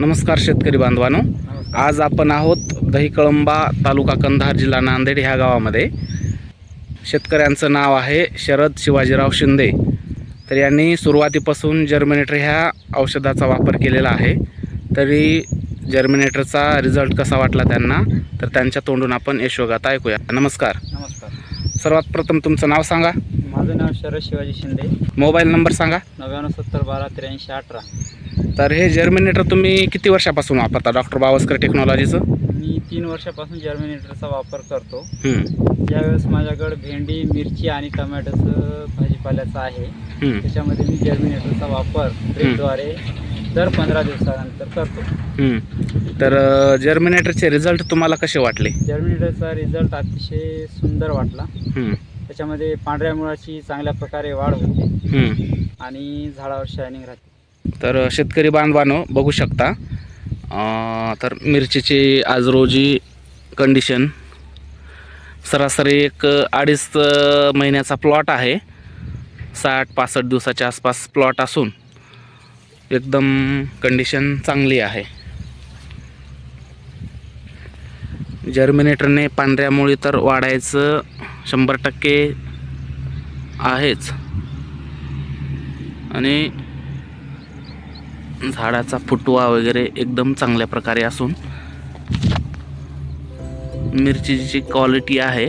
नमस्कार शेतकरी बांधवांनो. आज आपण आहोत दहीकळंबा तालुका कंधार जिल्हा नांदेड ह्या गावामध्ये. शेतकऱ्यांचं नाव आहे शरद शिवाजीराव शिंदे. तर यांनी सुरुवातीपासून जर्मिनेटर ह्या औषधाचा वापर केलेला आहे. तरी जर्मिनेटरचा रिझल्ट कसा वाटला त्यांना? तर त्यांच्या तोंडून आपण यशोगात ऐकूया. नमस्कार. नमस्कार. सर्वात प्रथम तुमचं नाव सांगा. माझं नाव शरद शिवाजी शिंदे. मोबाईल नंबर सांगा. नव्याण्णव सत्तर बारा त्र्याऐंशी अठरा. तर हे जर्मिनेटर तुम्ही किती वर्षापासून वापरता? डॉक्टर बावस्कर टेक्नॉलॉजीचं? मी तीन वर्षापासून जर्मिनेटरचा वापर करतो. यावेळेस माझ्याकडे भेंडी मिरची आणि टमॅटोचं भाजीपाल्याचं आहे त्याच्यामध्ये मी जर्मिनेटरचा वापर ड्रिपद्वारे दर पंधरा दिवसानंतर करतो. तर अ, जर्मिनेटरचे रिझल्ट तुम्हाला कसे वाटले? जर्मिनेटरचा रिझल्ट अतिशय सुंदर वाटला. त्याच्यामध्ये पांढऱ्या मुळाची चांगल्या प्रकारे वाढ होते. आणि झाडावर शायनिंग राहते. तर शेतकरी बांधवानो बघू शकता. अ, तर मिरचीची आज रोजी कंडिशन सरासरी एक अडीच अ, महिन्याचा प्लॉट आहे. साठ पासष्ट दिवसाच्या आसपास प्लॉट असून एकदम कंडिशन चांगली आहे. जर्मिनेटरने पांढऱ्या मुळी तर वाढायचं शंभर टक्के आहेच. आणि झाडाचा फुटवा वगैरे एकदम चांगल्या प्रकारे असून मिरचीची क्वालिटी आहे.